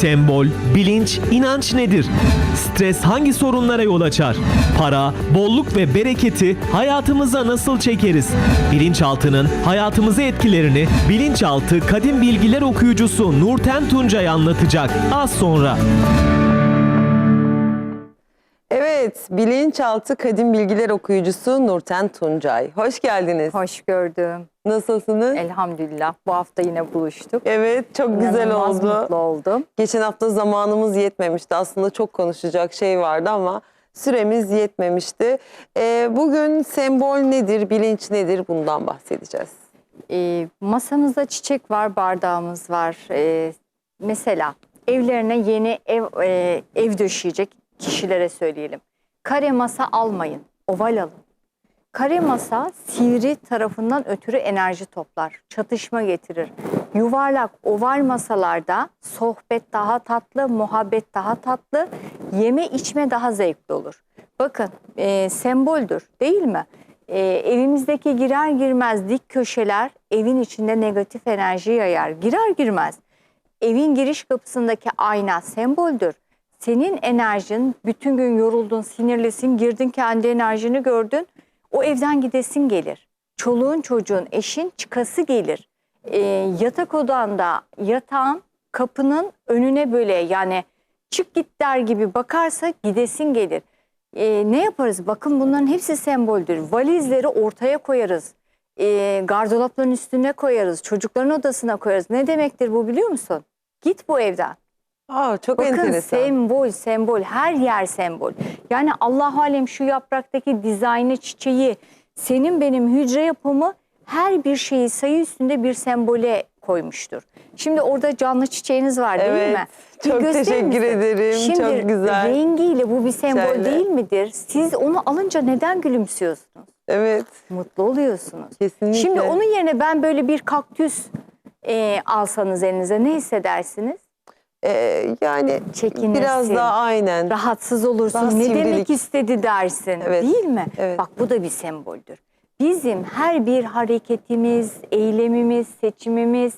Sembol, bilinç, inanç nedir? Stres hangi sorunlara yol açar? Para, bolluk ve bereketi hayatımıza nasıl çekeriz? Bilinçaltının hayatımızı etkilerini Bilinçaltı Kadim Bilgiler okuyucusu Nurten Tuncay anlatacak az sonra. Evet, Bilinçaltı Kadim Bilgiler okuyucusu Nurten Tuncay. Hoş geldiniz. Hoş gördüm. Nasılsınız? Elhamdülillah. Bu hafta yine buluştuk. Evet, çok güzel İnanılmaz oldu. mutlu oldum. Geçen hafta zamanımız yetmemişti. Aslında çok konuşacak şey vardı ama süremiz yetmemişti. Ee, bugün sembol nedir, bilinç nedir bundan bahsedeceğiz. Ee, masamızda çiçek var, bardağımız var. Ee, mesela evlerine yeni ev e, ev döşeyecek kişilere söyleyelim. Kare masa almayın, oval alın. Kare masa sivri tarafından ötürü enerji toplar, çatışma getirir. Yuvarlak oval masalarda sohbet daha tatlı, muhabbet daha tatlı, yeme içme daha zevkli olur. Bakın e, semboldür değil mi? E, evimizdeki girer girmez dik köşeler evin içinde negatif enerji yayar. Girer girmez evin giriş kapısındaki ayna semboldür. Senin enerjin bütün gün yoruldun, sinirlisin, girdin kendi enerjini gördün. O evden gidesin gelir. Çoluğun çocuğun, eşin çıkası gelir. Ee, yatak odanda yatağın kapının önüne böyle yani çık git der gibi bakarsa gidesin gelir. Ee, ne yaparız? Bakın bunların hepsi semboldür. Valizleri ortaya koyarız. Ee, gardıropların üstüne koyarız. Çocukların odasına koyarız. Ne demektir bu biliyor musun? Git bu evden. Aa, çok Bakın enteresan. sembol, sembol. Her yer sembol. Yani Allah alem şu yapraktaki dizaynı, çiçeği, senin benim hücre yapımı her bir şeyi sayı üstünde bir sembole koymuştur. Şimdi orada canlı çiçeğiniz var değil Evet, mi? Bir çok gösterir teşekkür misin? ederim. Şimdi Çok güzel. rengiyle bu bir sembol Şöyle. değil midir? Siz onu alınca neden gülümsüyorsunuz? Evet, Mutlu oluyorsunuz. kesinlikle. Şimdi onun yerine ben böyle bir kaktüs e, alsanız elinize ne hissedersiniz? Ee, yani Çekinirsin. biraz daha aynen. rahatsız olursun. Daha ne sivrilik. demek istedi dersin. Evet, Değil mi? evet. Bak bu da bir semboldür. Bizim her bir hareketimiz, eylemimiz, seçimimiz,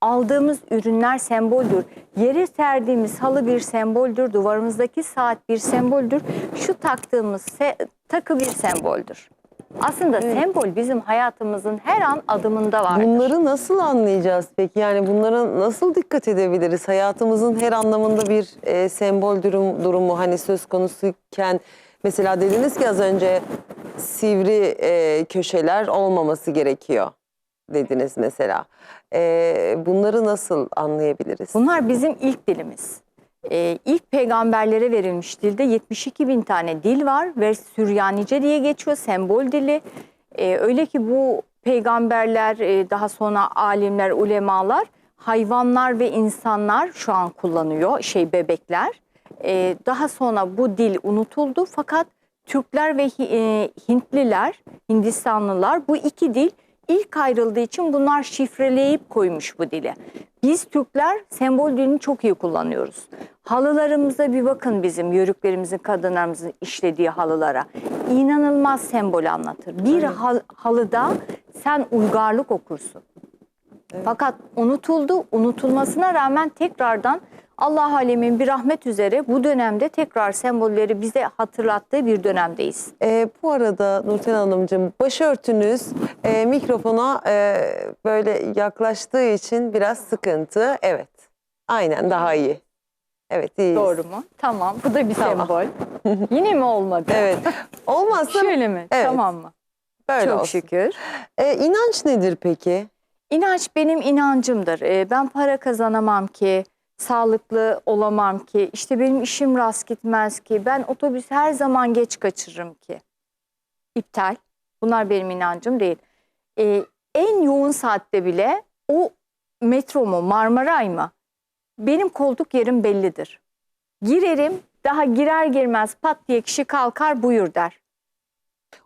aldığımız ürünler semboldür. Yere serdiğimiz halı bir semboldür. Duvarımızdaki saat bir semboldür. Şu taktığımız se- takı bir semboldür. Aslında sembol bizim hayatımızın her an adımında vardır. Bunları nasıl anlayacağız peki? Yani bunlara nasıl dikkat edebiliriz? Hayatımızın her anlamında bir e, sembol durum, durumu hani söz konusuyken mesela dediniz ki az önce sivri e, köşeler olmaması gerekiyor dediniz mesela. E, bunları nasıl anlayabiliriz? Bunlar bizim ilk dilimiz. Ee, ilk peygamberlere verilmiş dilde 72 bin tane dil var ve Süryanice diye geçiyor sembol dili. Ee, öyle ki bu peygamberler e, daha sonra alimler, ulemalar hayvanlar ve insanlar şu an kullanıyor şey bebekler. Ee, daha sonra bu dil unutuldu fakat Türkler ve e, Hintliler, Hindistanlılar bu iki dil ilk ayrıldığı için bunlar şifreleyip koymuş bu dili. Biz Türkler sembol dilini çok iyi kullanıyoruz. Halılarımıza bir bakın bizim yörüklerimizin, kadınlarımızın işlediği halılara. İnanılmaz sembol anlatır. Bir hal- halıda sen uygarlık okursun. Fakat unutuldu. Unutulmasına rağmen tekrardan Allah alemin bir rahmet üzere bu dönemde tekrar sembolleri bize hatırlattığı bir dönemdeyiz. E, bu arada Nurten Hanımcığım başörtünüz e, mikrofona e, böyle yaklaştığı için biraz sıkıntı. Evet. Aynen daha iyi. Evet iyiyiz. Doğru mu? Tamam. Bu da bir Tamam. sembol. Yine mi olmadı? Evet. Olmazsa Şöyle mi? Evet. Tamam mı? böyle Çok olsun. şükür. E, inanç nedir peki? İnanç benim inancımdır. Ee, ben para kazanamam ki, sağlıklı olamam ki, işte benim işim rast gitmez ki, ben otobüs her zaman geç kaçırırım ki. İptal. Bunlar benim inancım değil. Ee, en yoğun saatte bile o metro mu, Marmaray mı? Benim koltuk yerim bellidir. Girerim, daha girer girmez pat diye kişi kalkar buyur der.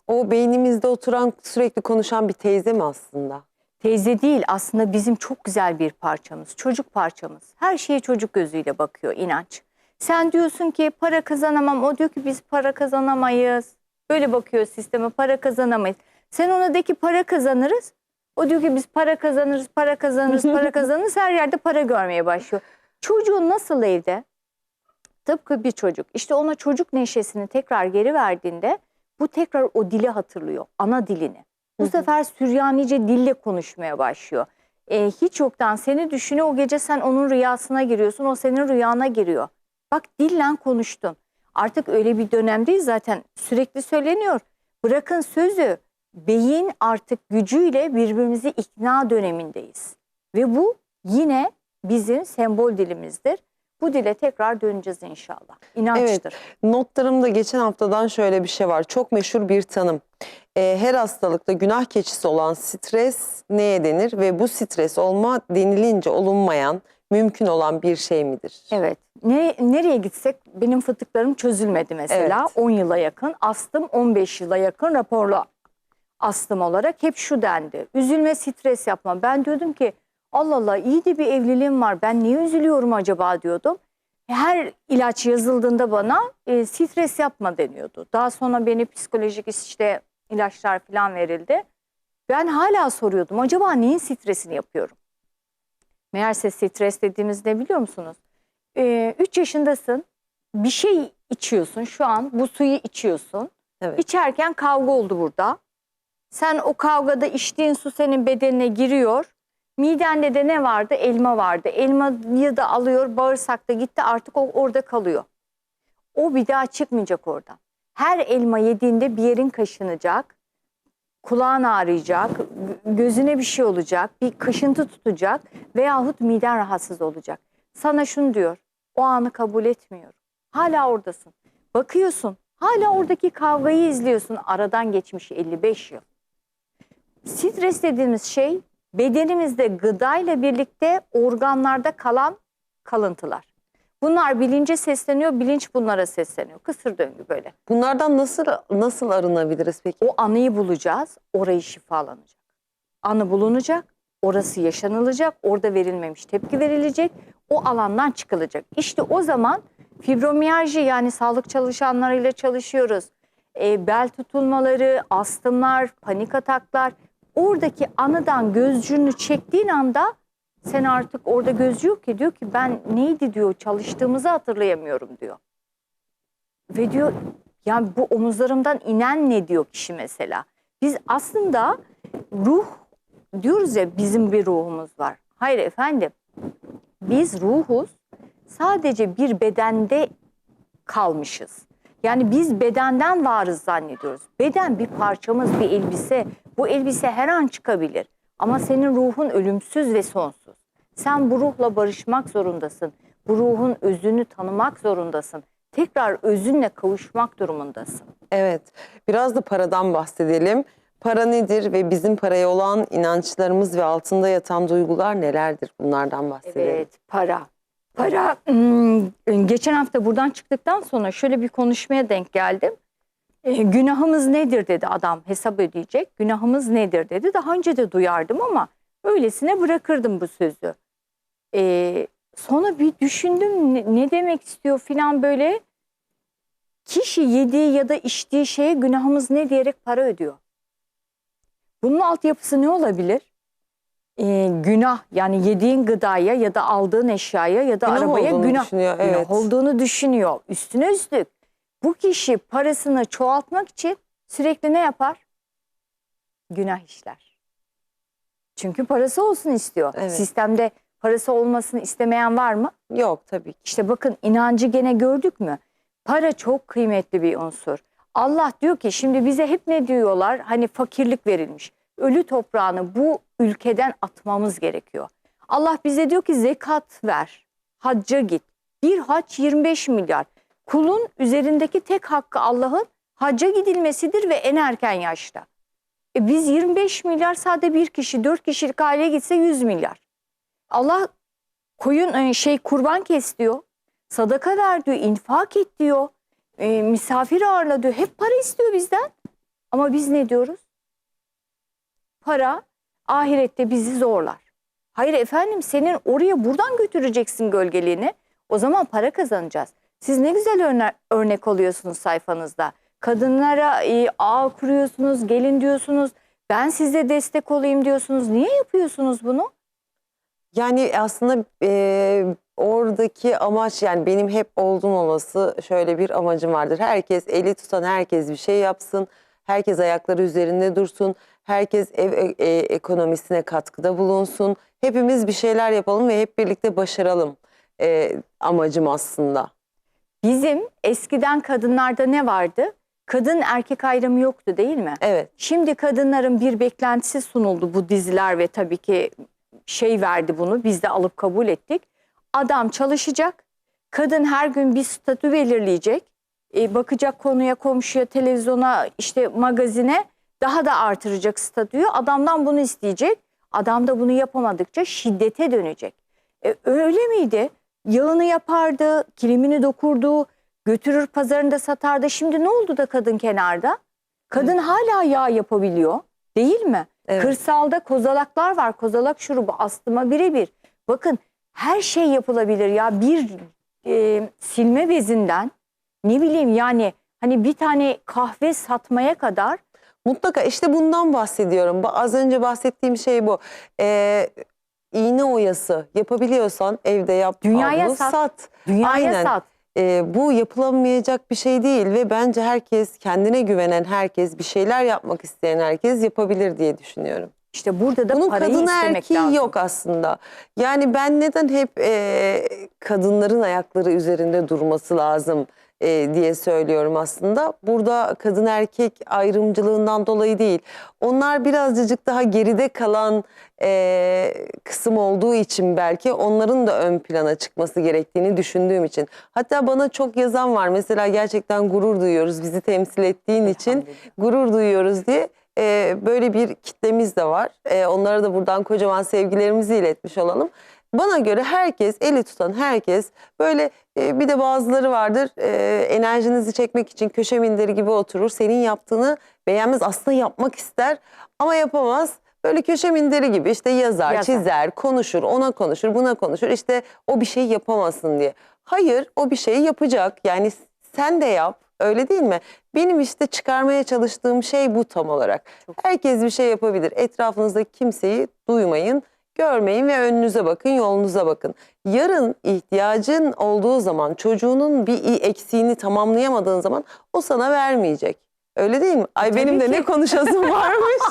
O beynimizde oturan sürekli konuşan bir teyze mi aslında? Teyze değil aslında bizim çok güzel bir parçamız, çocuk parçamız. Her şeye çocuk gözüyle bakıyor inanç. Sen diyorsun ki para kazanamam, o diyor ki biz para kazanamayız. Böyle bakıyor sisteme para kazanamayız. Sen ona de ki para kazanırız. O diyor ki biz para kazanırız, para kazanırız, para kazanırız. Her yerde para görmeye başlıyor. Çocuğun nasıl evde? Tıpkı bir çocuk. İşte ona çocuk neşesini tekrar geri verdiğinde bu tekrar o dili hatırlıyor. Ana dilini. Bu sefer Süryanice dille konuşmaya başlıyor. Ee, hiç yoktan seni düşünüyor. O gece sen onun rüyasına giriyorsun. O senin rüyana giriyor. Bak dille konuştun. Artık öyle bir dönemdeyiz zaten sürekli söyleniyor. Bırakın sözü. Beyin artık gücüyle birbirimizi ikna dönemindeyiz. Ve bu yine bizim sembol dilimizdir. Bu dile tekrar döneceğiz inşallah. İnançtır. Notlarımda geçen haftadan şöyle bir şey var. Çok meşhur bir tanım. Ee, her hastalıkta günah keçisi olan stres neye denir ve bu stres olma denilince olunmayan, mümkün olan bir şey midir? Evet. Ne, nereye gitsek benim fıtıklarım çözülmedi mesela. Evet. 10 yıla yakın. Astım 15 yıla yakın raporlu astım olarak hep şu dendi. Üzülme, stres yapma. Ben diyordum ki Allah Allah iyi de bir evliliğim var. Ben niye üzülüyorum acaba diyordum. Her ilaç yazıldığında bana e, stres yapma deniyordu. Daha sonra beni psikolojik işte ilaçlar falan verildi. Ben hala soruyordum acaba neyin stresini yapıyorum? Meğerse stres dediğimiz ne biliyor musunuz? 3 yaşındasın bir şey içiyorsun şu an bu suyu içiyorsun. Evet. İçerken kavga oldu burada. Sen o kavgada içtiğin su senin bedenine giriyor. Midende de ne vardı? Elma vardı. Elmayı da alıyor bağırsakta gitti artık o orada kalıyor. O bir daha çıkmayacak oradan. Her elma yediğinde bir yerin kaşınacak. Kulağın ağrıyacak, gö- gözüne bir şey olacak, bir kaşıntı tutacak veyahut miden rahatsız olacak. Sana şunu diyor, o anı kabul etmiyorum. Hala oradasın. Bakıyorsun, hala oradaki kavgayı izliyorsun. Aradan geçmiş 55 yıl. Stres dediğimiz şey bedenimizde gıdayla birlikte organlarda kalan kalıntılar. Bunlar bilince sesleniyor, bilinç bunlara sesleniyor. Kısır döngü böyle. Bunlardan nasıl nasıl arınabiliriz peki? O anıyı bulacağız, orayı şifalanacak. Anı bulunacak, orası yaşanılacak, orada verilmemiş tepki verilecek, o alandan çıkılacak. İşte o zaman fibromiyalji yani sağlık çalışanlarıyla çalışıyoruz. E, bel tutulmaları, astımlar, panik ataklar. Oradaki anıdan gözcünü çektiğin anda sen artık orada gözcü yok ki diyor ki ben neydi diyor çalıştığımızı hatırlayamıyorum diyor. Ve diyor yani bu omuzlarımdan inen ne diyor kişi mesela. Biz aslında ruh diyoruz ya bizim bir ruhumuz var. Hayır efendim biz ruhuz sadece bir bedende kalmışız. Yani biz bedenden varız zannediyoruz. Beden bir parçamız, bir elbise. Bu elbise her an çıkabilir. Ama senin ruhun ölümsüz ve sonsuz. Sen bu ruhla barışmak zorundasın. Bu ruhun özünü tanımak zorundasın. Tekrar özünle kavuşmak durumundasın. Evet. Biraz da paradan bahsedelim. Para nedir ve bizim paraya olan inançlarımız ve altında yatan duygular nelerdir? Bunlardan bahsedelim. Evet, para. Para, hmm, geçen hafta buradan çıktıktan sonra şöyle bir konuşmaya denk geldim. E, günahımız nedir dedi adam hesap ödeyecek. Günahımız nedir dedi. Daha önce de duyardım ama öylesine bırakırdım bu sözü. E, sonra bir düşündüm ne, ne demek istiyor filan böyle. Kişi yediği ya da içtiği şeye günahımız ne diyerek para ödüyor. Bunun altyapısı ne olabilir? Ee, günah yani yediğin gıdaya ya da aldığın eşyaya ya da Günah arabaya günah evet. olduğunu düşünüyor. Üstüne üstlük bu kişi parasını çoğaltmak için sürekli ne yapar? Günah işler. Çünkü parası olsun istiyor. Evet. Sistemde parası olmasını istemeyen var mı? Yok tabii ki. İşte bakın inancı gene gördük mü? Para çok kıymetli bir unsur. Allah diyor ki şimdi bize hep ne diyorlar? Hani fakirlik verilmiş. Ölü toprağını bu ülkeden atmamız gerekiyor. Allah bize diyor ki zekat ver. Hacca git. Bir hac 25 milyar. Kulun üzerindeki tek hakkı Allah'ın hacca gidilmesidir ve en erken yaşta. E biz 25 milyar sade bir kişi, 4 kişilik aileye gitse 100 milyar. Allah koyun e, şey kurban kes diyor. Sadaka ver diyor, infak et diyor. e, misafir ağırla diyor. Hep para istiyor bizden. Ama biz ne diyoruz? Para ahirette bizi zorlar. Hayır efendim senin oraya buradan götüreceksin gölgeliğini. O zaman para kazanacağız. Siz ne güzel örne- örnek oluyorsunuz sayfanızda. Kadınlara e, ağ kuruyorsunuz, gelin diyorsunuz. Ben size destek olayım diyorsunuz. Niye yapıyorsunuz bunu? Yani aslında e, oradaki amaç yani benim hep oldum olması şöyle bir amacım vardır. Herkes eli tutan herkes bir şey yapsın. Herkes ayakları üzerinde dursun. Herkes ev e- e- ekonomisine katkıda bulunsun. Hepimiz bir şeyler yapalım ve hep birlikte başaralım e, amacım aslında. Bizim eskiden kadınlarda ne vardı? Kadın erkek ayrımı yoktu değil mi? Evet. Şimdi kadınların bir beklentisi sunuldu bu diziler ve tabii ki şey verdi bunu biz de alıp kabul ettik. Adam çalışacak, kadın her gün bir statü belirleyecek, e, bakacak konuya, komşuya, televizyona, işte magazine daha da artıracak statüyü. Adamdan bunu isteyecek. Adam da bunu yapamadıkça şiddete dönecek. E, öyle miydi? Yağını yapardı, kilimini dokurdu, götürür pazarında satardı. Şimdi ne oldu da kadın kenarda? Kadın hala yağ yapabiliyor değil mi? Evet. Kırsalda kozalaklar var. Kozalak şurubu astıma birebir. Bakın her şey yapılabilir ya. Bir e, silme bezinden ne bileyim yani hani bir tane kahve satmaya kadar Mutlaka işte bundan bahsediyorum. Ba- Az önce bahsettiğim şey bu. Ee, iğne oyası yapabiliyorsan evde yap. Dünyaya al bunu, sat. dünyaya Aynen. sat. Ee, bu yapılamayacak bir şey değil ve bence herkes kendine güvenen herkes bir şeyler yapmak isteyen herkes yapabilir diye düşünüyorum. İşte burada da Bunun parayı kadın istemek erkeği lazım. yok aslında. Yani ben neden hep e, kadınların ayakları üzerinde durması lazım e, diye söylüyorum aslında. Burada kadın erkek ayrımcılığından dolayı değil. Onlar birazcık daha geride kalan e, kısım olduğu için belki onların da ön plana çıkması gerektiğini düşündüğüm için. Hatta bana çok yazan var. Mesela gerçekten gurur duyuyoruz bizi temsil ettiğin için gurur duyuyoruz diye e, böyle bir kitlemiz de var. E, onlara da buradan kocaman sevgilerimizi iletmiş olalım. Bana göre herkes, eli tutan herkes böyle e, bir de bazıları vardır e, enerjinizi çekmek için köşe minderi gibi oturur. Senin yaptığını beğenmez aslında yapmak ister ama yapamaz. Böyle köşe minderi gibi işte yazar, Yazar. çizer, konuşur, ona konuşur, buna konuşur. İşte o bir şey yapamasın diye. Hayır, o bir şeyi yapacak. Yani sen de yap. Öyle değil mi? Benim işte çıkarmaya çalıştığım şey bu tam olarak. Herkes bir şey yapabilir. Etrafınızdaki kimseyi duymayın, görmeyin ve önünüze bakın, yolunuza bakın. Yarın ihtiyacın olduğu zaman, çocuğunun bir i- eksiğini tamamlayamadığın zaman o sana vermeyecek. Öyle değil mi? Ay tabii benim de ki. ne konuşasım varmış.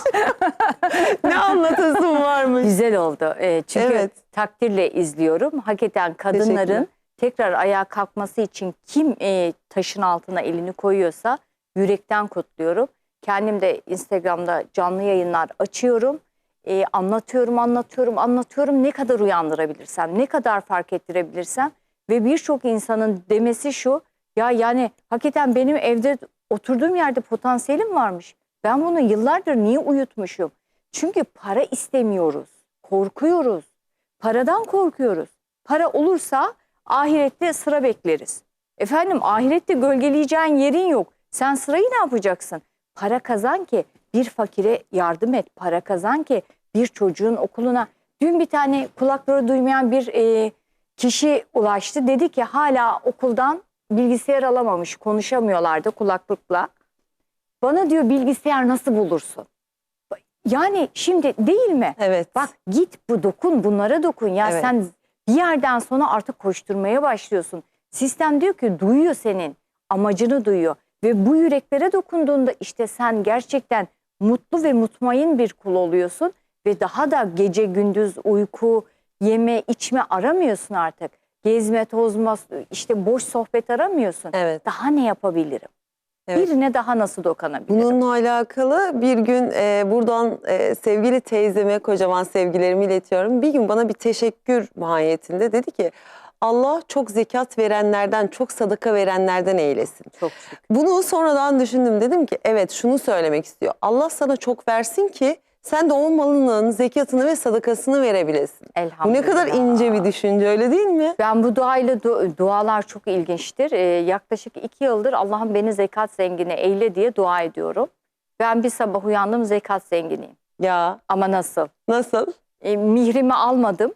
ne anlatasım varmış. Güzel oldu. Ee, çünkü Evet. takdirle izliyorum. Hakikaten kadınların tekrar ayağa kalkması için kim e, taşın altına elini koyuyorsa yürekten kutluyorum. Kendim de Instagram'da canlı yayınlar açıyorum. E, anlatıyorum, anlatıyorum, anlatıyorum. Ne kadar uyandırabilirsem, ne kadar fark ettirebilirsem. Ve birçok insanın demesi şu. Ya yani hakikaten benim evde oturduğum yerde potansiyelim varmış. Ben bunu yıllardır niye uyutmuşum? Çünkü para istemiyoruz. Korkuyoruz. Paradan korkuyoruz. Para olursa ahirette sıra bekleriz. Efendim ahirette gölgeleyeceğin yerin yok. Sen sırayı ne yapacaksın? Para kazan ki bir fakire yardım et. Para kazan ki bir çocuğun okuluna. Dün bir tane kulakları duymayan bir e, kişi ulaştı. Dedi ki hala okuldan bilgisayar alamamış. Konuşamıyorlardı kulaklıkla. Bana diyor bilgisayar nasıl bulursun? Yani şimdi değil mi? Evet. Bak git bu dokun bunlara dokun ya Evet. sen bir yerden sonra artık koşturmaya başlıyorsun. Sistem diyor ki duyuyor senin amacını duyuyor ve bu yüreklere dokunduğunda işte sen gerçekten mutlu ve mutmain bir kul oluyorsun ve daha da gece gündüz uyku yeme içme aramıyorsun artık. Gezme tozma işte boş sohbet aramıyorsun. Evet. Daha ne yapabilirim? Evet. Birine daha nasıl dokunabilirim? Bununla alakalı bir gün e, buradan e, sevgili teyzeme kocaman sevgilerimi iletiyorum. Bir gün bana bir teşekkür mahiyetinde dedi ki Allah çok zekat verenlerden, çok sadaka verenlerden eylesin. Çok şükür. Bunu sonradan düşündüm. Dedim ki evet şunu söylemek istiyor. Allah sana çok versin ki sen de o malının zekatını ve sadakasını verebilesin. Bu ne Elhamdülillah. kadar ince bir düşünce öyle değil mi? Ben bu duayla du- dualar çok ilginçtir. Ee, yaklaşık iki yıldır Allah'ım beni zekat zengini eyle diye dua ediyorum. Ben bir sabah uyandım zekat zenginiyim. Ya Ama nasıl? nasıl? E, mihrimi almadım.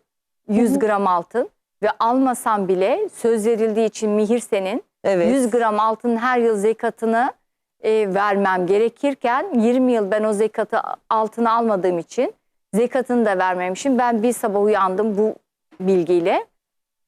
100 gram altın. Ve almasam bile söz verildiği için mihir senin. Evet. 100 gram altın her yıl zekatını e, vermem gerekirken 20 yıl ben o zekatı altına almadığım için zekatını da vermemişim. Ben bir sabah uyandım bu bilgiyle.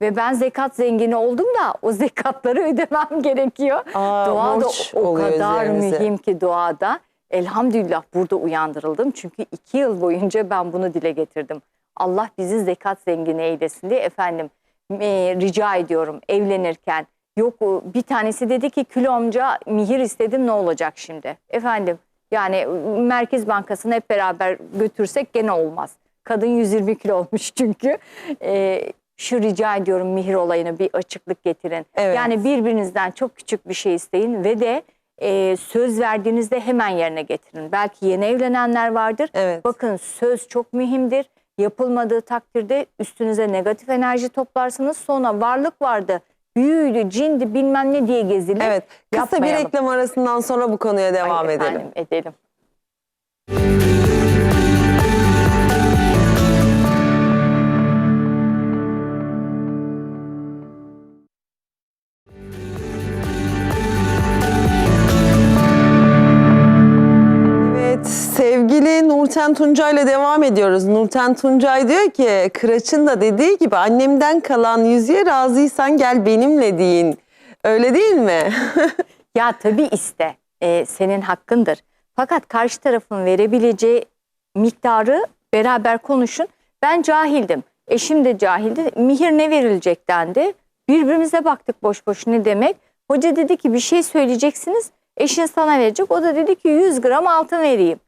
Ve ben zekat zengini oldum da o zekatları ödemem gerekiyor. Aa, Dua da o kadar üzerinize. mühim ki duada. Elhamdülillah burada uyandırıldım. Çünkü iki yıl boyunca ben bunu dile getirdim. Allah bizi zekat zengini eylesin diye efendim e, rica ediyorum evlenirken. Yok bir tanesi dedi ki kilomca mihir istedim ne olacak şimdi? Efendim yani e, Merkez Bankası'na hep beraber götürsek gene olmaz. Kadın 120 kilo olmuş çünkü. E, şu rica ediyorum mihir olayına bir açıklık getirin. Evet. Yani birbirinizden çok küçük bir şey isteyin ve de e, söz verdiğinizde hemen yerine getirin. Belki yeni evlenenler vardır. Evet. Bakın söz çok mühimdir. Yapılmadığı takdirde üstünüze negatif enerji toplarsınız. Sonra varlık vardı, büyüydü, cindi bilmem ne diye gezilir. Evet. Kısa bir Yapmayalım. reklam arasından sonra bu konuya devam edelim. efendim, edelim. Nurten Tuncay ile devam ediyoruz. Nurten Tuncay diyor ki Kıraç'ın da dediği gibi annemden kalan yüzüğe razıysan gel benimle deyin. Öyle değil mi? Ya tabii iste. Ee, senin hakkındır. Fakat karşı tarafın verebileceği miktarı beraber konuşun. Ben cahildim. Eşim de cahildi. Mihir ne verilecek dendi. Birbirimize baktık boş boş ne demek. Hoca dedi ki bir şey söyleyeceksiniz. Eşin sana verecek. O da dedi ki 100 gram altın vereyim.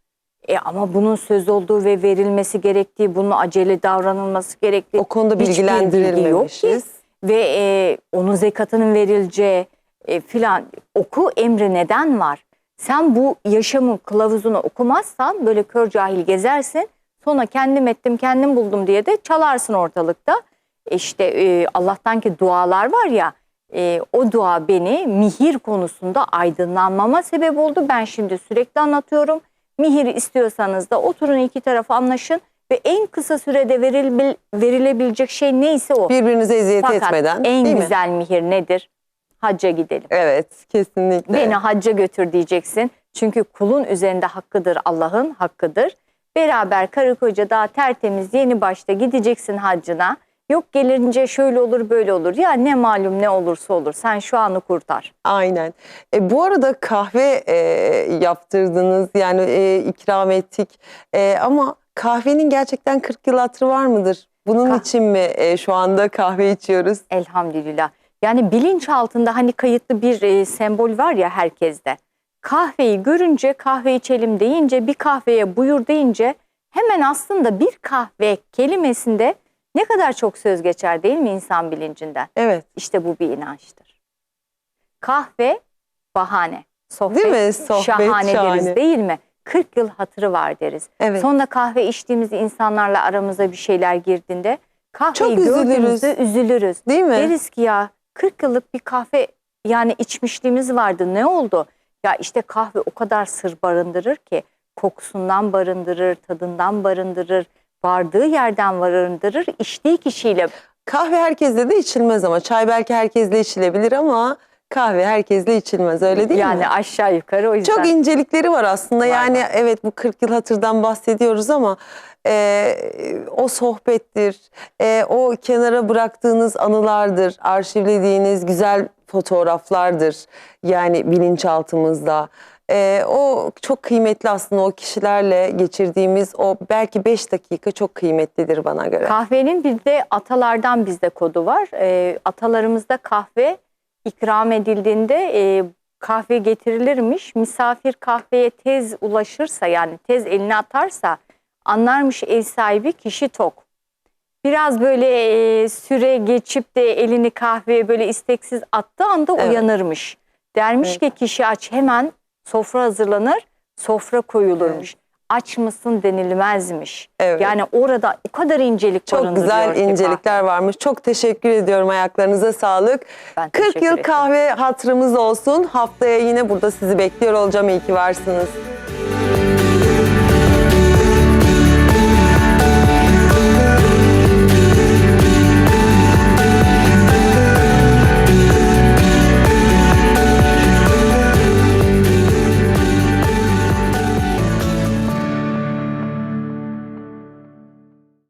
E ama bunun söz olduğu ve verilmesi gerektiği, bunun acele davranılması gerektiği o konuda hiçbir bilgi bilgilendirilmemişiz. ve e, onun zekatının verileceği e, filan oku emri neden var? Sen bu yaşamın kılavuzunu okumazsan böyle kör cahil gezersin. Sonra kendim ettim kendim buldum diye de çalarsın ortalıkta. E İşte e, Allah'tan ki dualar var ya e, o dua beni mihir konusunda aydınlanmama sebep oldu. Ben şimdi sürekli anlatıyorum. Mihir istiyorsanız da oturun iki tarafı anlaşın ve en kısa sürede verilebil- verilebilecek şey neyse o. Birbirinize eziyet Fakat etmeden en değil mi? güzel mihir nedir? Hacca gidelim. Evet kesinlikle. Beni hacca götür diyeceksin. Çünkü kulun üzerinde hakkıdır, Allah'ın hakkıdır. Beraber karı koca daha tertemiz yeni başta gideceksin haccına. Yok gelince şöyle olur böyle olur. Ya ne malum ne olursa olur. Sen şu anı kurtar. Aynen. E, bu arada kahve e, yaptırdınız yani e, ikram ettik E, ama kahvenin gerçekten 40 yıl hatırı var mıdır? Bunun Kah- için mi e, şu anda kahve içiyoruz? Elhamdülillah. Yani bilinç altında hani kayıtlı bir e, sembol var ya herkeste. Kahveyi görünce kahve içelim deyince bir kahveye buyur deyince hemen aslında bir kahve kelimesinde ne kadar çok söz geçer değil mi insan bilincinden? Evet. İşte bu bir inançtır. Kahve bahane. Sohbet Değil mi? Sohbet şahane, şahane. deriz değil mi? 40 yıl hatırı var deriz. Evet. Sonra kahve içtiğimiz insanlarla aramıza bir şeyler girdiğinde kahveyi Çok üzülürüz. üzülürüz. Değil mi? Deriz ki ya 40 yıllık bir kahve yani içmişliğimiz vardı ne oldu? Ya işte kahve o kadar sır barındırır ki kokusundan barındırır, tadından barındırır, vardığı yerden barındırır, içtiği kişiyle Kahve herkesle de içilmez ama çay belki herkesle içilebilir ama kahve herkesle içilmez öyle değil yani mi? aşağı yukarı o yüzden. Çok incelikleri var aslında. Var, yani var. evet bu 40 yıl hatırdan bahsediyoruz ama e, o sohbettir, e, o kenara bıraktığınız anılardır, arşivlediğiniz güzel fotoğraflardır. Yani bilinçaltımızda. E, o çok kıymetli aslında o kişilerle geçirdiğimiz o belki 5 dakika çok kıymetlidir bana göre. Kahvenin bir de atalardan bizde kodu var. Ee, atalarımızda kahve ikram edildiğinde e, kahve getirilirmiş. Misafir kahveye tez ulaşırsa yani tez eline atarsa anlarmış ev sahibi kişi tok. Biraz böyle e, süre geçip de elini kahveye böyle isteksiz attığı anda Evet. uyanırmış. Dermiş ki kişi aç hemen sofra hazırlanır, sofra koyulurmuş. Aç mısın denilmezmiş. Evet. Yani orada o kadar incelik Çok güzel incelikler varmış. Çok teşekkür ediyorum. Ayaklarınıza sağlık. Ben 40 teşekkür yıl ederim. kahve hatırımız olsun. Haftaya yine burada sizi bekliyor olacağım. İyi ki varsınız.